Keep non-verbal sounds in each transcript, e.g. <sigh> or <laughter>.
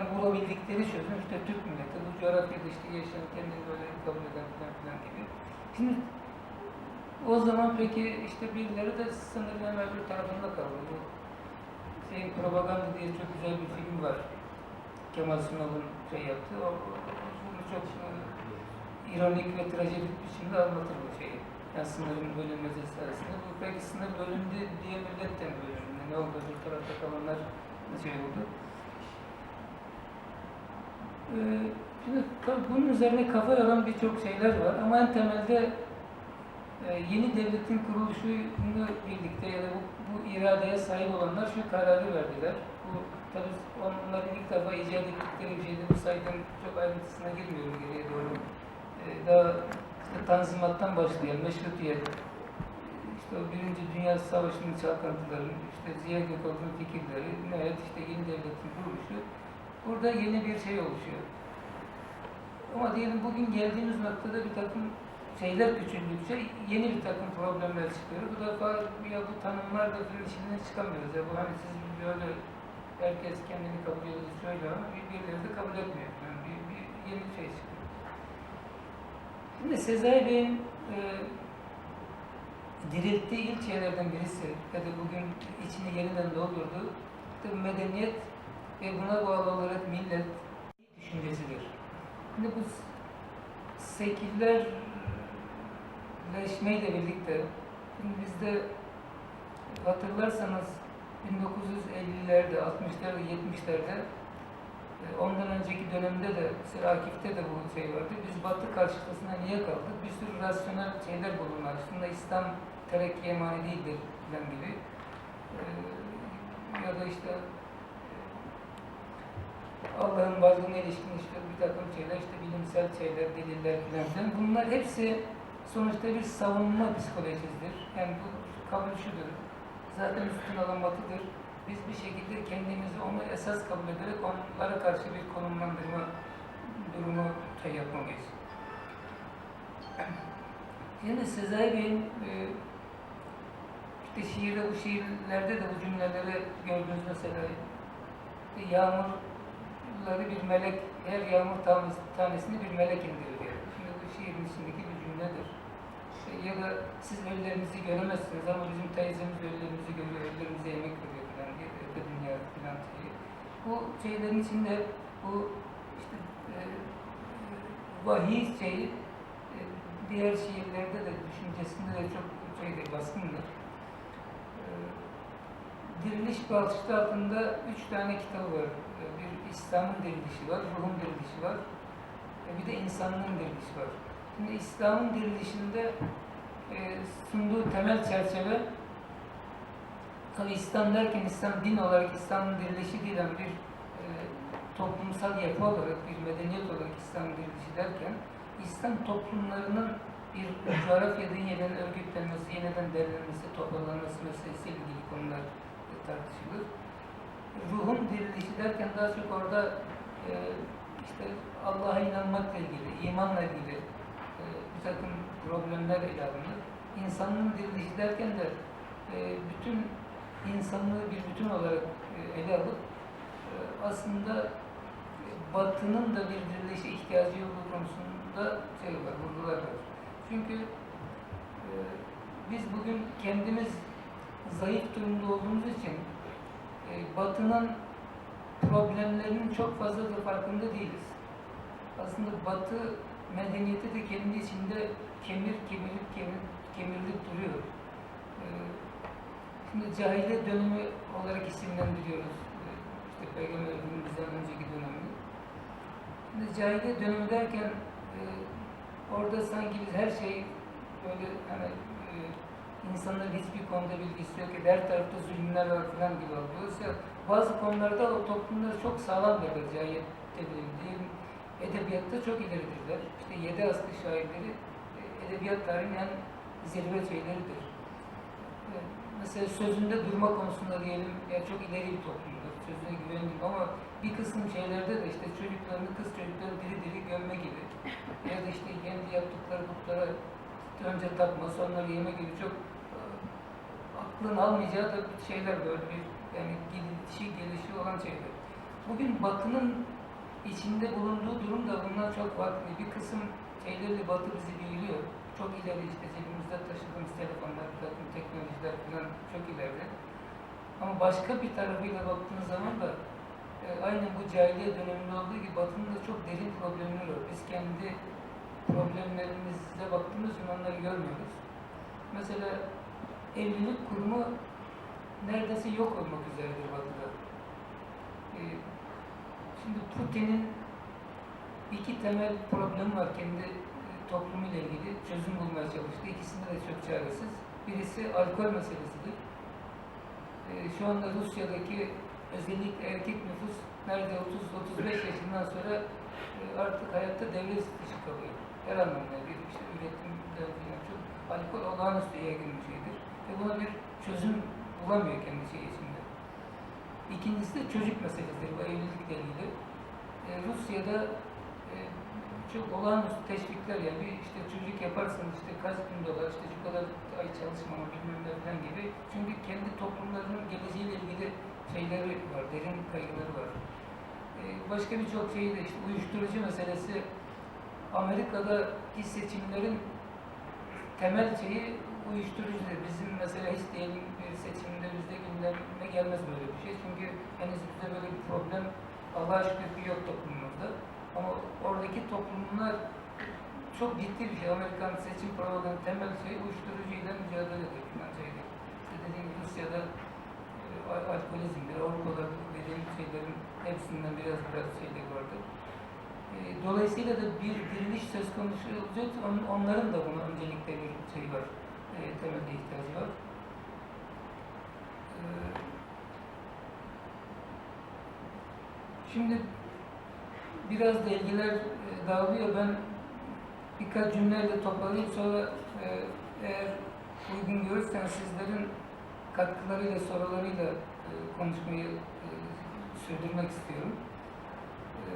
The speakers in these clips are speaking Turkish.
yani bulabildikleri çözüm işte Türk milleti, bu coğrafyada işte yaşayan, kendini böyle kabul eden falan filan gibi. Şimdi o zaman peki işte birileri de sınırın hemen bir tarafında kaldı. Bu şeyin propaganda diye çok güzel bir film var. Kemal Sunal'ın şey yaptığı. O, bunu çok e, ironik ve trajedik biçimde anlatır bu şeyi. Yani sınırın bölünmesi sırasında. Bu peki sınır bölündü diye milletten bölündü. Ne oldu? Bir tarafta kalanlar şey oldu. Ee, şimdi bunun üzerine kafa yoran birçok şeyler var ama en temelde e, yeni devletin kuruluşunu birlikte ya da bu, bu iradeye sahip olanlar şu kararı verdiler. Bu tabii onların ilk defa icat ettikleri bir şeydi. Bu saydım çok ayrıntısına girmiyorum geriye doğru. Ee, daha işte Tanzimat'tan başlayan meşrutiyet, işte o Birinci Dünya Savaşı'nın çalkantıları, işte Ziya Gökalp'ın fikirleri, nihayet işte yeni devletin kuruluşu. Burada yeni bir şey oluşuyor. Ama diyelim bugün geldiğimiz noktada bir takım şeyler küçüldükçe yeni bir takım problemler çıkıyor. Bu defa ya bu tanımlarla falan içinden çıkamıyoruz. Ya bu hani siz böyle herkes kendini kabul ediyor söylüyor ama bir- birileri de kabul etmiyor. Yani bir, bir yeni şey çıkıyor. Şimdi Sezai Bey'in e, dirilttiği ilk şeylerden birisi ya da bugün içini yeniden doldurduğu medeniyet ve buna bağlı olarak millet düşüncesidir. Şimdi bu sekülerleşmeyle birlikte bizde hatırlarsanız 1950'lerde, 60'larda, 70'lerde e, ondan önceki dönemde de mesela de bu şey vardı. Biz Batı karşıtısına niye kaldık? Bir sürü rasyonel şeyler bulunlar. Aslında İslam terekkiye mani değildir falan gibi. E, ya da işte Allah'ın varlığına ilişkin işte bir takım şeyler, işte bilimsel şeyler, deliller filan. Bunlar hepsi sonuçta bir savunma psikolojisidir. Yani bu kabul şudur. Zaten üstün alan batıdır. Biz bir şekilde kendimizi onu esas kabul ederek onlara karşı bir konumlandırma durumu şey yapmalıyız. <clears throat> Şimdi Sezai Bey'in e, işte şiirde bu şiirlerde de bu cümleleri gördüğünüz mesela işte yağmurları bir melek, her yağmur tanesi- tanesini bir melek indiriyor. Şimdi bu şiirin içindeki bir cümledir. Ya da siz ölülerinizi göremezsiniz ama bizim teyzemiz ölülerimizi görüyor, ölülerimize yemek veriyor falan diye öte dünya falan şeyi. Bu şeylerin içinde bu işte e, vahiy şeyi e, diğer şiirlerde de düşüncesinde de çok şeydir, baskındır. Balçık'ta altında üç tane kitabı var. E, Bir İslam'ın dirilişi var, ruhun dirilişi var. e, Bir de insanlığın dirilişi var. Şimdi İslam'ın dirilişinde e, sunduğu temel çerçeve tabi İslam derken İslam din olarak İslam'ın dirilişi değil ama bir e, toplumsal yapı olarak, bir medeniyet olarak İslam'ın dirilişi derken İslam toplumlarının bir coğrafyada yeniden örgütlenmesi, yeniden derlenmesi, toparlanması meselesiyle ilgili konular tartışılır. Ruhun dirilişi derken daha çok orada e, işte Allah'a inanmakla ilgili, imanla ilgili e, bir takım problemler ele alınır. İnsanlığın dirilişi derken de e, bütün insanlığı bir bütün olarak e, ele alıp e, aslında Batı'nın da bir dirilişe ihtiyacı olduğu konusunda şey var, vurgular var. Çünkü e, biz bugün kendimiz zayıf durumda olduğumuz için e, Batı'nın problemlerinin çok fazla da farkında değiliz. Aslında Batı medeniyeti de kendi içinde kemir kemirip kemir, kemirilip duruyor. E, şimdi cahiliye dönemi olarak isimlendiriyoruz. E, işte Peygamber Efendimiz'den önceki dönemi. Şimdi cahiliye dönemi derken e, orada sanki biz her şey böyle hani insanların hiçbir konuda bilgisi yok ki her tarafta zulümler var falan gibi. Ya, bazı konularda o toplumlar çok sağlam verir cahiliyette bile diyelim. Edebiyatta çok ileridirler. İşte yedi aslı şairleri e, edebiyat tarihinin en zirve şeyleridir. E, Mesela sözünde durma konusunda diyelim ya çok ileri bir toplumdur. Sözüne güvenirim ama bir kısım şeylerde de işte çocuklarını, kız çocukları diri diri gömme gibi ya da işte kendi yaptıkları putlara önce tapma, sonra yeme gibi çok aklın almayacağı da şeyler böyle bir yani gidişi gelişi olan şeyler. Bugün Batı'nın içinde bulunduğu durum da bundan çok farklı. Bir kısım şeylerle Batı bizi büyülüyor. Çok ileri işte cebimizde taşıdığımız telefonlar, takım teknolojiler falan çok ileride. Ama başka bir tarafıyla baktığın zaman da e, aynı bu cahiliye döneminde olduğu gibi Batı'nın da çok derin problemleri var. Biz kendi problemlerimize baktığımız zaman onları görmüyoruz. Mesela evlilik kurumu neredeyse yok olmak üzeredir Batı'da. E, şimdi Putin'in iki temel problemi var kendi e, toplumuyla ilgili. Çözüm bulmaya çalıştı. İkisinde de çok çaresiz. Birisi alkol meselesidir. E, şu anda Rusya'daki özellikle erkek nüfus nerede 30-35 yaşından sonra e, artık hayatta devlet dışı kalıyor. Her anlamda bir işte üretimde falan çok alkol olağanüstü yaygın bir şeydir. Ve buna bir çözüm bulamıyor kendi şey içinde. İkincisi de çocuk meselesidir bu evlilikle ilgili. E, Rusya'da e, çok olağanüstü teşvikler yani bir işte çocuk yaparsanız işte kaç bin dolar işte şu kadar ay çalışmama bilmem ne falan gibi. Çünkü kendi toplumlarının geleceğiyle ilgili şeyleri var, derin kaygıları var. E, başka birçok şey de işte uyuşturucu meselesi Amerika'daki seçimlerin temel şeyi uyuşturucudur. Bizim mesela bir seçimde bizde gündeme gelmez böyle bir şey. Çünkü henüz bizde böyle bir problem Allah'a şükür ki yok toplumumuzda. Ama oradaki toplumlar çok ciddi bir şey. Amerikan seçim programının temel şeyi uyuşturucuyla mücadeledir. Falan şeydir. İşte dediğim gibi Rusya'da e, al- alkolizmdir, Avrupa'da dediğim şeylerin hepsinden biraz biraz şeylik vardır. E, Dolayısıyla da bir diriliş söz konusu olacak. On- Onların da buna öncelikle bir şey var. E, temelde ihtiyacı var. E, Şimdi biraz da ilgiler e, dağılıyor. Ben birkaç cümleyle toparlayıp sonra e, eğer uygun görürseniz sizlerin katkılarıyla, sorularıyla e, konuşmayı e, sürdürmek istiyorum. E,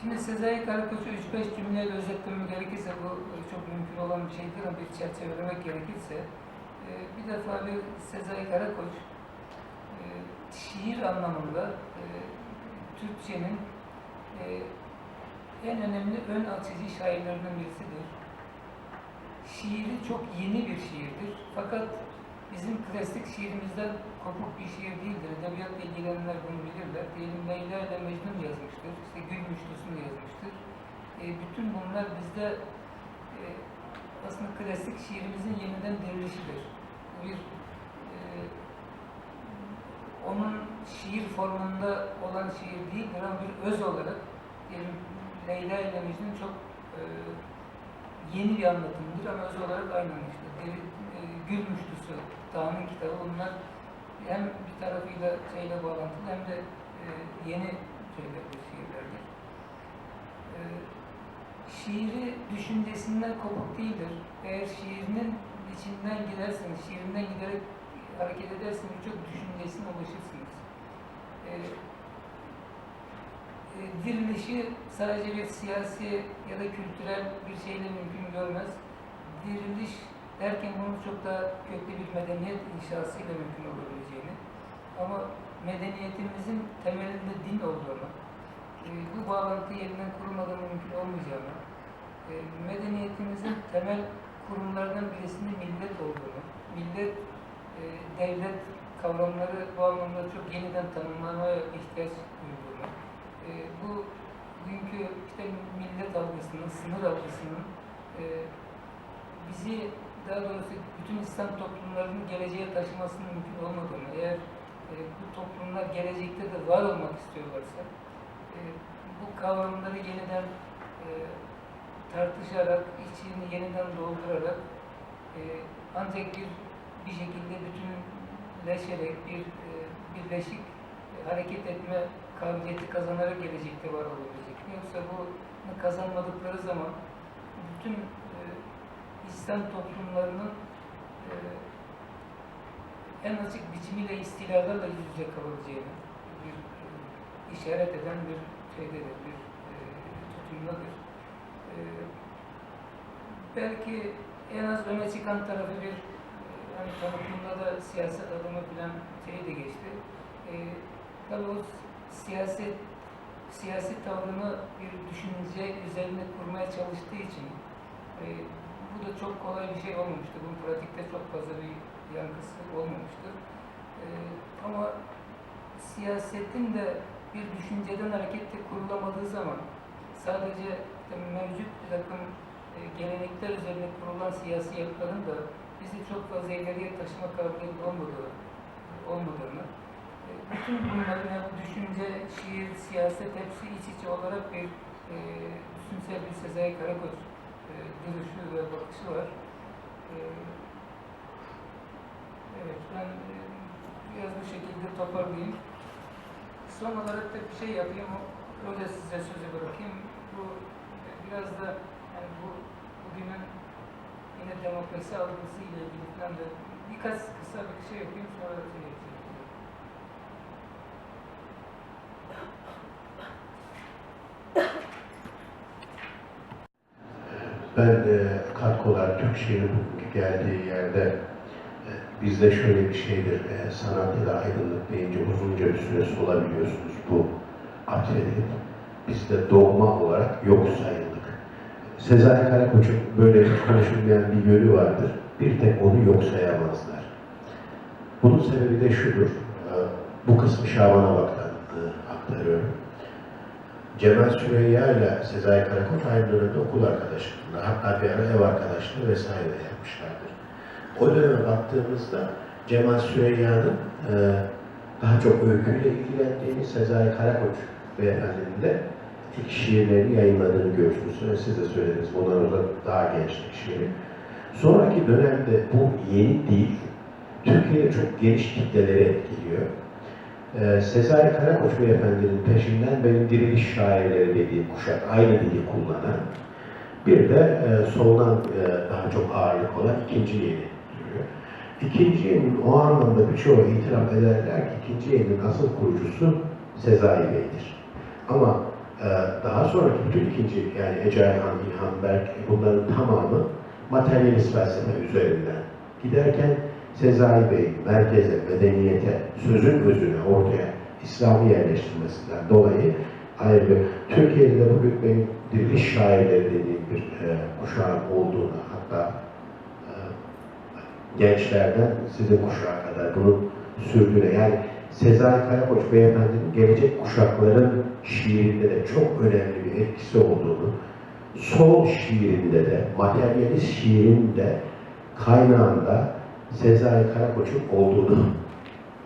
Şimdi Sezai Karakoç'u 3-5 cümleyle özetlemem gerekirse bu e, çok mümkün olan bir şeydir ama bir çerçevelemek gerekirse e, bir defa bir Sezai Karakoç e, şiir anlamında Türkçenin en önemli ön açıcı şairlerinden birisidir. Şiiri çok yeni bir şiirdir. Fakat bizim klasik şiirimizden kopuk bir şiir değildir. Edebiyatla ilgilenenler bunu bilirler. Diyelim Leyla ile Mecnun yazmıştır. İşte Gül Müştüsü'nü yazmıştır. E, bütün bunlar bizde e, aslında klasik şiirimizin yeniden dirilişidir. Bir e, onun şiir formunda olan şiir değildir ama bir öz olarak diyelim Leyla ile Mecnun çok e, yeni bir anlatımdır ama öz olarak aynı. Deri- e, Gül Müştüsü, Dağ'ın kitabı bunlar hem bir tarafıyla şeyle bağlantılı hem de e, yeni şeylerdir, şiirlerdir. E, şiiri düşüncesinden kopuk değildir. Eğer şiirinin içinden giderseniz, şiirinden giderek hareket ederseniz birçok düşüncesine ulaşırsınız. E, e, dirilişi sadece bir siyasi ya da kültürel bir şeyle mümkün görmez. Diriliş derken bunun çok daha köklü bir medeniyet inşasıyla mümkün olabileceğini ama medeniyetimizin temelinde din olduğunu, e, bu bağlantı yeniden kurulmadan mümkün olmayacağını, e, medeniyetimizin temel kurumlarından birisinin millet olduğunu, millet, e, devlet kavramları bu anlamda çok yeniden tanımlamaya ihtiyaç duyduğunu, bu bugünkü işte millet algısının, sınır algısının bizi daha doğrusu bütün İslam toplumlarının geleceğe taşımasının mümkün olmadığını, eğer e, bu toplumlar gelecekte de var olmak istiyorlarsa e, bu kavramları yeniden e, tartışarak, içini yeniden doldurarak e, ancak bir bir şekilde bütünleşerek bir e, birleşik e, hareket etme kabiliyeti kazanarak gelecekte var olabilecek. Yoksa bunu kazanmadıkları zaman bütün İslam toplumlarının e, en açık biçimiyle istilalarla yüz yüze kalabileceğini bir e, işaret eden bir şeydedir, bir e, tutumdadır. Belki en az öne çıkan tarafı bir hani tanıtımda da siyaset adımı falan şey de geçti. E, tabii o siyaset siyasi tavrını bir düşünce üzerine kurmaya çalıştığı için e, bu da çok kolay bir şey olmamıştır. Bunun pratikte çok fazla bir yankısı olmamıştır. E, ama siyasetin de bir düşünceden hareketle kurulamadığı zaman sadece mevcut bir takım e, gelenekler üzerine kurulan siyasi yapıların da bizi çok fazla ileriye taşıma kabiliyeti olmadığı, olmadığını, e, bütün bunların yani düşünce, şiir, siyaset hepsi iç içe olarak bir e, düşünsel bir Sezai Karakoç e, duruşu ve bakışı var. E, evet, ben e, biraz bu şekilde toparlayayım. Son olarak da bir şey yapayım, öyle size sözü bırakayım. Bu e, biraz da yani bu bugünün yine demokrasi algısı ile ilgili da birkaç kısa bir şey yapayım sonra da şey yapayım. Ben e, Kalkolar Türk şiiri bugünkü geldiği yerde e, bizde şöyle bir şeydir. E, sanat da aydınlık deyince uzunca bir süre solabiliyorsunuz. Bu atfedilip bizde doğma olarak yok sayıldık. Sezai Karakoç'un böyle hiç konuşulmayan bir yönü vardır. Bir tek onu yok sayamazlar. Bunun sebebi de şudur. E, bu kısmı Şaban Abak'tan e, aktarıyorum. Cemal Süreyya ile Sezai Karakoç aynı dönemde okul arkadaşlarında. Hatta bir ara ev arkadaşlığı vesaire de yapmışlardır. O döneme baktığımızda Cemal Süreyya'nın e, daha çok öyküyle ilgilendiğini, Sezai Karakoç beyefendinin de ilk şiirlerini yayınladığını görürsünüz. Siz de söylediniz, bundan sonra daha gençlik şiiri. Sonraki dönemde bu yeni değil, Türkiye'de çok geniş kitlelere etkiliyor. Ee, Sezai Karakoç Beyefendi'nin peşinden benim diriliş şairleri dediğim kuşak aynı dili kullanan bir de e, soldan e, daha çok ağırlık olan ikinci yeni. İkinci yenin o anlamda birçoğu itiraf ederler ki ikinci yenin asıl kurucusu Sezai Bey'dir. Ama e, daha sonraki bütün ikinci yani Ecaihan, İlhan Berk bunların tamamı materyalist felsefe üzerinden giderken Sezai Bey merkeze, medeniyete, sözün özüne ortaya İslam'ı yerleştirmesinden dolayı ayrı Türkiye'de de bugün benim diriliş şairleri dediğim bir e, kuşağın olduğunu hatta e, gençlerden sizin kuşağa kadar bunun sürdüğüne yani Sezai Karakoç Beyefendi'nin gelecek kuşakların şiirinde de çok önemli bir etkisi olduğunu sol şiirinde de, materyalist şiirinde kaynağında Sezai Karakoç'un olduğunu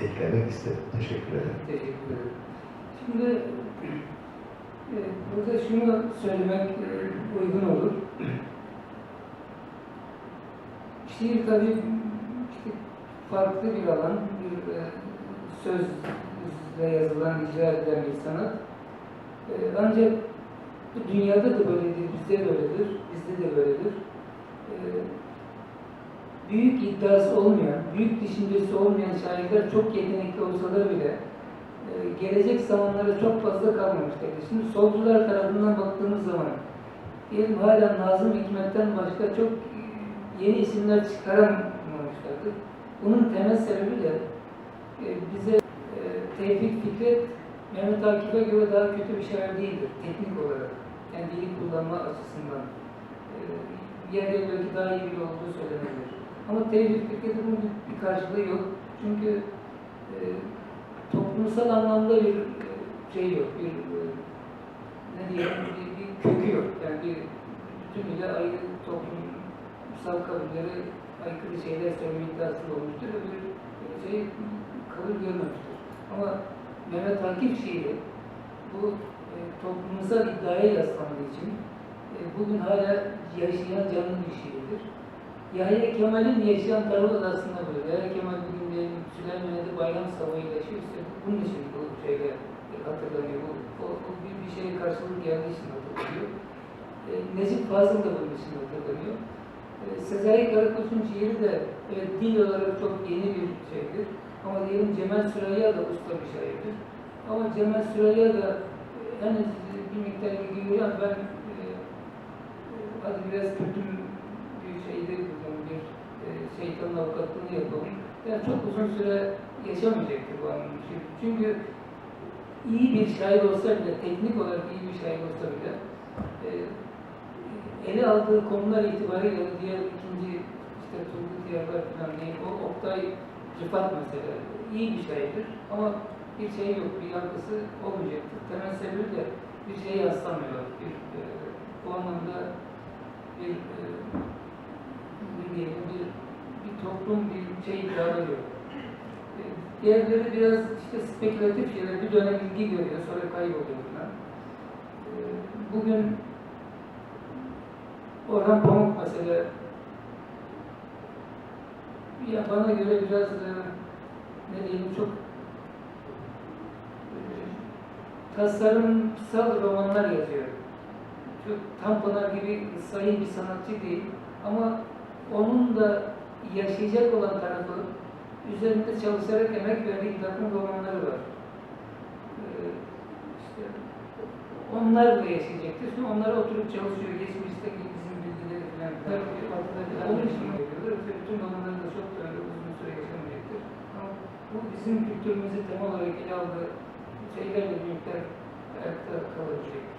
eklemek istedim. Teşekkür ederim. Teşekkür ederim. Şimdi e, burada şunu söylemek e, uygun olur. <clears throat> Şiir tabii işte farklı bir alan, bir e, sözle yazılan, icra edilen bir sanat. E, ancak dünyada da böyledir, bizde böyledir, bizde de böyledir. E, büyük iddiası olmayan, büyük düşüncesi olmayan şairler çok yetenekli olsalar bile e, gelecek zamanlara çok fazla kalmamışlardır. Şimdi solcular tarafından baktığımız zaman diyelim hala Nazım Hikmet'ten başka çok e, yeni isimler çıkaramamışlardır. Bunun temel sebebi de e, bize Tevfik Fikret Mehmet Akif'e göre daha kötü bir şair değildir teknik olarak. Yani dili kullanma açısından. Diğerleri belki daha iyi biri olduğu söylenebilir. Ama Tevfik Fikret'in bunun bir, karşılığı yok. Çünkü e, toplumsal anlamda bir e, şey yok, bir e, ne diyelim, bir, bir kökü yok. Yani bir bütünüyle ayrı toplumsal kabulleri aykırı şeyler söyleme iddiasında olmuştur bir e, şey kabul görmemiştir. Ama Mehmet Akif şiiri bu e, toplumsal iddiaya yaslandığı için e, bugün hala yaşayan canlı bir şiirdir. Yahya Kemal'in yaşayan tarafı da aslında böyle. Yahya Kemal bugün de Süleyman'da bayram sabahı yaşıyor. İşte bunun için bu şeyler hatırlanıyor. Bu, o, o bir, bir şeye karşılık geldiği için hatırlanıyor. E, Necip Fazıl da bunun için hatırlanıyor. E, Sezai Karakoç'un şiiri de evet, dil olarak çok yeni bir şeydir. Ama diyelim Cemal Süreyya da usta bir şairdir. Ama Cemal Süreyya da e, hani bir miktar ilgi görüyor ben e, e, hadi biraz bir şeyde bulundum, bir e, şeytanın avukatlığını yapalım. Yani çok uzun süre yaşamayacaktır bu anlamda. Çünkü iyi bir şair olsa bile, teknik olarak iyi bir şair olsa bile e, ele aldığı konular itibariyle diğer ikinci işte Turgut Yarlar falan değil, o Oktay Rıfat mesela iyi bir şairdir ama bir şey yok, bir yankısı olmayacaktır. Temel sebebi de bir şeye yaslamıyor. Bir, e, bu anlamda bir e, ne diyelim, bir, bir toplum, bir şey iddiaları yok. E, Diğerleri biraz işte spekülatif şeyler, bir dönem ilgi görüyor, sonra kayboluyor falan. E, Bugün Orhan Pamuk mesela ya bana göre biraz ne diyelim çok e, tasarımsal romanlar yazıyor. Çok Tanpınar gibi sayı bir sanatçı değil ama onun da yaşayacak olan tarafı üzerinde çalışarak emek verdiği bir takım romanları var. Ee, işte onlar da yaşayacaktır. Şimdi onlara oturup çalışıyor. Geçmişteki bizim bilgileri falan. falan. Onun için yapıyorlar. Yoksa bütün romanları da çok da öyle uzun süre yaşamayacaktır. Ama bu bizim kültürümüzü temel olarak ele aldığı şeylerle birlikte ayakta kalabilecektir.